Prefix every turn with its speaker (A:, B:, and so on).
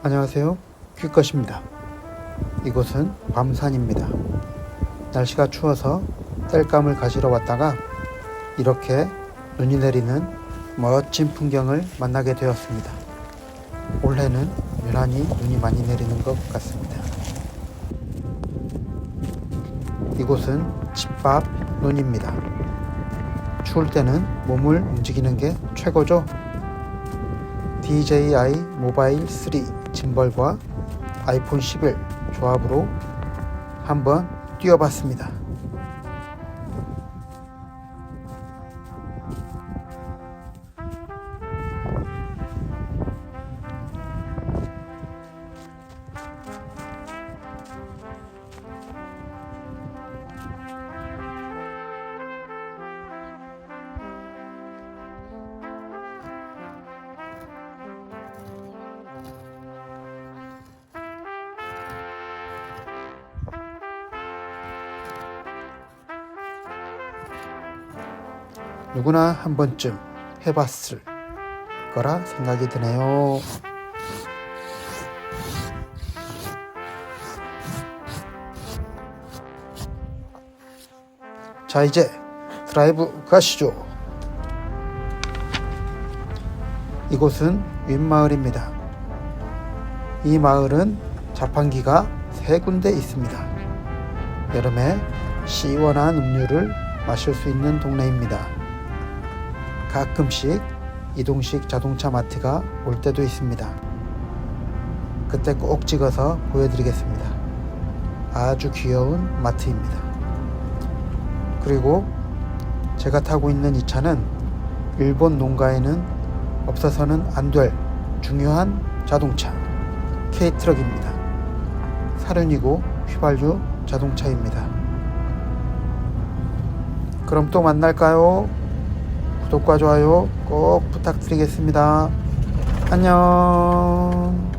A: 안녕하세요. 퀴것입니다. 이곳은 밤산입니다. 날씨가 추워서 땔감을 가지러 왔다가 이렇게 눈이 내리는 멋진 풍경을 만나게 되었습니다. 올해는 유난히 눈이 많이 내리는 것 같습니다. 이곳은 집밥 논입니다. 추울 때는 몸을 움직이는 게 최고죠. DJI 모바일 3 짐벌과 아이폰 11 조합으로 한번 뛰어봤습니다. 누구나 한 번쯤 해봤을 거라 생각이 드네요. 자, 이제 드라이브 가시죠. 이곳은 윗마을입니다. 이 마을은 자판기가 세 군데 있습니다. 여름에 시원한 음료를 마실 수 있는 동네입니다. 가끔씩 이동식 자동차 마트가 올 때도 있습니다. 그때 꼭 찍어서 보여드리겠습니다. 아주 귀여운 마트입니다. 그리고 제가 타고 있는 이 차는 일본 농가에는 없어서는 안 될 중요한 자동차 K트럭입니다. 사륜이고 휘발유 자동차입니다. 그럼 또 만날까요? 구독과 좋아요 꼭 부탁드리겠습니다. 안녕.